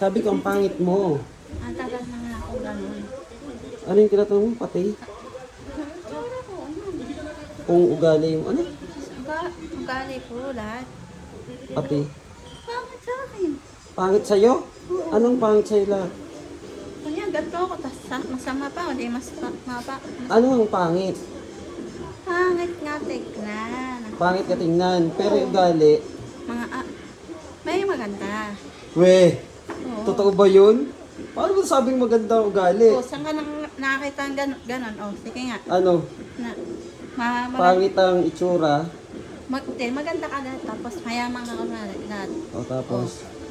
Sabi ko, ang pangit mo. Ang tagal na nga ako ganun. Ano yung tinatanong mo? Ano? Kung ugali yung ano? Uga, ugali ko lahat. Pati? Bakit sa akin? Pangit sa'yo? Anong pangit sa'yo lahat? Kanya, gato ako, tas sa- masama pa, hindi mas mapa. Ano ang pangit? Pangit nga, tignan. Pangit ka tingnan. Pero yung ugali, Mga, ah, may maganda. we. Totoo ba yun? Paano mo sabing maganda ugali? O, saan ka nang nakakita ang ganon? ganon? O, sige nga. Ano? Na, ma, ma, Pangit ang itsura. mag, maganda ka lahat, tapos mayaman ka na lahat. O tapos?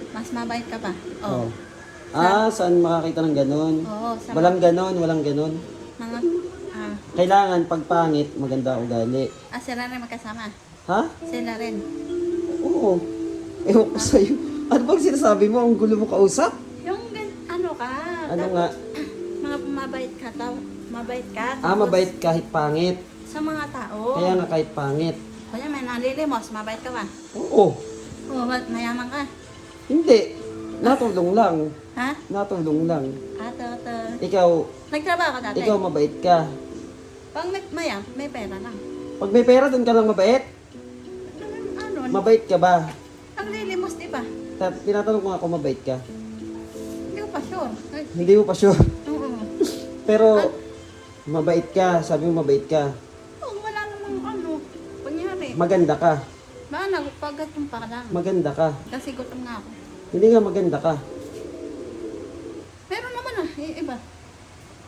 Mas mabait ka pa. Oh. O, Ah, saan makakita ng ganon? Oo, sa Walang ganon, walang ganon. mga, ah, Kailangan pag pangit, maganda ang ugali. ah, sila rin magkasama. Ha? Sila rin. Oo. Ewan ko sa'yo. Ano bang sinasabi mo? Ang gulo mo kausap? Yung gan, ano ka? Ano nga? Mga mabait ka daw. Mabait ka. Ah, mabait kahit pangit. Sa mga tao. Kaya nga kahit pangit. Kaya may nalilimos, mabait ka ba? Oo. Oo, mayaman ka? Hindi. Natulong lang. Ha? Natulong lang. Ato, ato. Ikaw, Nagtrabaho ka dati? ikaw mabait ka. Pag may, mayam, may pera lang. Pag may pera, doon ka lang mabait. Ano? Mabait ka ba? Ang lilimos, di ba? Ta- Tinatanong ko nga kung mabait ka. Hindi ko pa sure. Ay, Hindi mo pa sure. Oo. Pero, mabait ka. Sabi mo mabait ka. Oo, wala namang ano. Kunyari. Maganda ka. Ba, nagpagatum pa lang. Maganda ka. Kasi gutom nga ako. Hindi nga maganda ka. Meron naman ah, i- iba.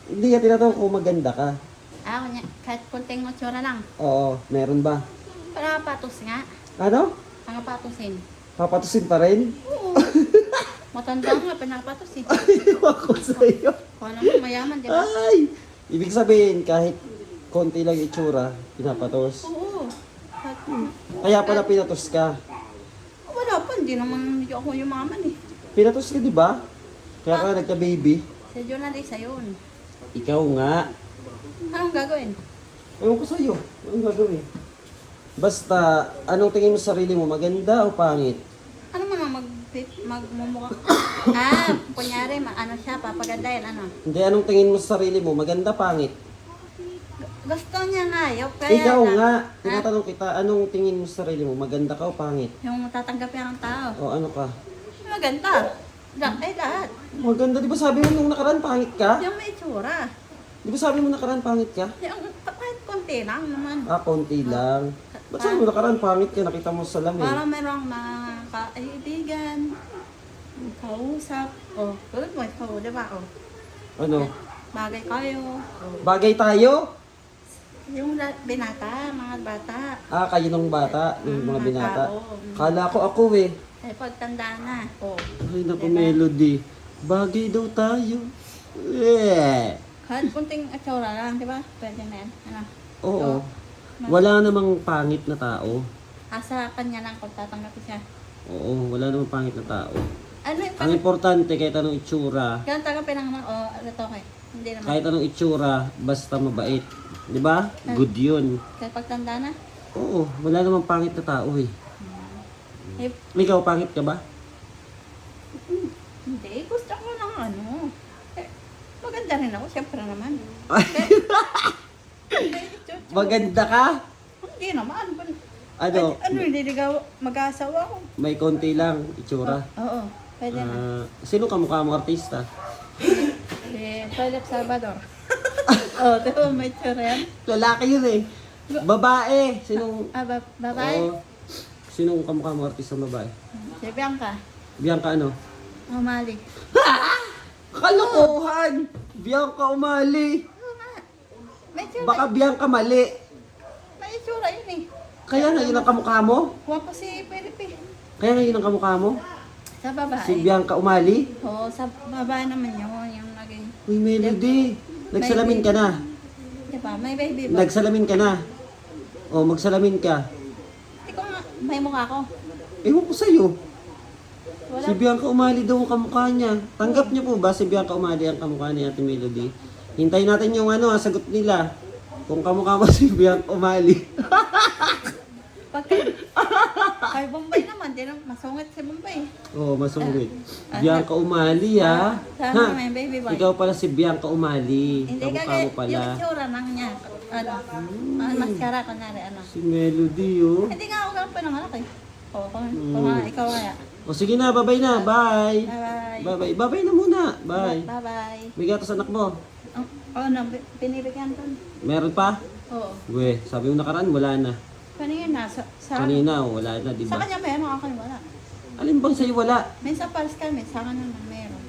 Hindi nga tinatanong kung maganda ka. Ah, kunya, kahit kunting matsura lang. Oo, meron ba? Para patos nga. Ano? Mga patusin. Papatusin pa rin? Oo. Matanda nga, pinapatos eh. Ewan ko sa'yo. Kung ano mayaman, di ba? Ay! Ibig sabihin, kahit konti lang itsura, pinapatos. Oo. Kahit, Kaya pala pinatos ka. wala pa, hindi naman hindi ako yumaman eh. Pinatos ka, di ba? Kaya ka nagka-baby. Sa journalista yun. Ikaw nga. Anong gagawin? Ewan ko sa'yo. Anong gagawin? Basta, anong tingin mo sa sarili mo? Maganda o pangit? Ano mo na mag magmumukha? ah, kunyari, ma- ano siya, papagandahin, ano? Hindi, anong tingin mo sa sarili mo? Maganda, pangit? Gusto niya nga, yung kaya Ikaw lang- nga. Ha? Tinatanong kita, anong tingin mo sa sarili mo? Maganda ka o pangit? Yung tatanggapin ng tao. O ano ka? Maganda. La, eh, lahat. Maganda, di ba sabi mo nung nakaraan pangit ka? Yung may itsura. Di ba sabi mo nakaraan pangit ka? Yung kahit konti lang naman. Ah, konti lang. Ba't sabi mo nakaraan pangit ka? Nakita mo sa salamin. Parang merong mga kaibigan, kausap, oh, tulad mo, ikaw, di ba? Oh, Ano? bagay kayo. Oh. Bagay tayo? Yung la- binata, mga bata. Ah, kayo nung bata, yung Mm, mga mga binata. tao. Kala ko ako eh. Eh, pagtanda na. Oh. Ay, naku, Diba? melody. Bagay daw tayo. Eh. Kahit kunting atsura lang, di ba? Pwede na yan. Ano? Oo. Wala namang pangit na tao. Asa kanya lang pagtatanggap siya. Oo, wala namang pangit na tao. Ano yung Ang importante kahit anong itsura, Ganun tanggapin ng mga, oh, ano to kay? Hindi naman. kahit anong itsura, basta mabait. Di ba? Good yun. Kahit pagtanda na. Oo, wala namang pangit na tao eh. Eh, Ikaw, pangit ka ba? hindi, gusto ko ng ano. Eh, maganda rin ako, siyempre naman. Maganda ka? Hindi naman. Ano, Ano? ano nililigaw, mag-aasawa ako. May konti lang itsura. Oo, pwede na. Ah, sino kamukha mo artista? Si Philip Salvador. oh, di ba may tsura yan? Lalaki yun eh. Babae. Sinong... Ah, ba- babae? Oo. Sinong kamukha mo artista babae? Si Bianca. Bianca ano? Umali. Kalokohan! Bianca umali. May tsura. Baka Bianca mali. May tsura yun eh. Kaya nga yun ang kamukha mo? Wapo si Philip eh. Kaya nga yun ang kamukha mo? Sa babae. Si Bianca umali? Oo, sa babae naman yun. Yung naging, Uy, Melody. Nagsalamin ka na. di ba, may baby ba? Nagsalamin ka na. O, magsalamin ka. Hindi ko nga, may mukha ko. Ewan ko sa'yo. Wala. Si Bianca Umali daw ang kamukha niya. Tanggap niyo po ba si Bianca Umali ang kamukha ni Ate Melody? Hintayin natin yung ano, ah, sagot nila. Kung kamukha mo si Bianca Umali. Pag, ay, Bombay naman. di na masungit si Bombay. Oh, masungit. Ah, Bianca Umali, ha? Sama Ha? may baby boy. Ikaw pala si Bianca Umali. Hindi ka mo pala. yung itsura lang niya. Ano, ah, mascara ko na rin, ano. Si Melody, oh. Hindi nga ako ganun pa ng anak eh. Oo, kung, Mm. kung ikaw kaya. O sige na, babay na. Bye. Bye-bye. Bye-bye. Babay na muna. Bye. Bye-bye. May gatas anak mo. Oh, oh no, bi- pinibigyan ko. Meron pa? Oo. We, sabi mo nakaraan, wala na. Kanina, sa, sa, Kanina, oh, wala na, di sa ba? kanya meron, ako wala. Alin bang sa'yo wala? Minsan pares kami, sa kanya naman meron.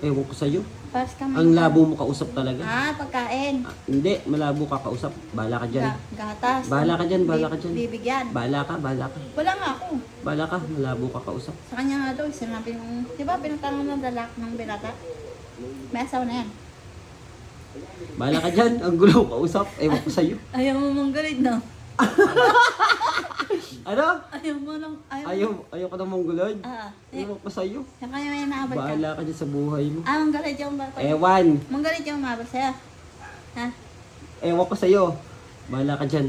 Ewan ko sa'yo. Pares kami. Ang labo mo kausap talaga. Ah, pagkain. Ah, hindi, malabo ka kausap. Bahala ka dyan. Ga- gatas. Bahala ka dyan, bahala Bi- ka dyan. Bibigyan. Bahala ka, bahala ka. Wala nga ako. Bahala ka, malabo ka kausap. Sa kanya nga daw, sinabi nung, di ba pinatanong ng dalak ng binata? May asawa na yan. Bahala ka dyan, ang gulo kausap. Ewan ko sa'yo. Ayaw mo mong galit, no? Ano? Ayaw mo nang, ayaw, Ayaw, ayaw ka na monggolod? Ah, eh, Ewan ko sa'yo. sa kanya may naabot ka. Bahala ka dyan sa buhay mo. Ah, mong galit yung ba? Ewan. Mong galit yung umabot sa'yo. Ha? Ewan ko sa'yo. Bahala ka dyan.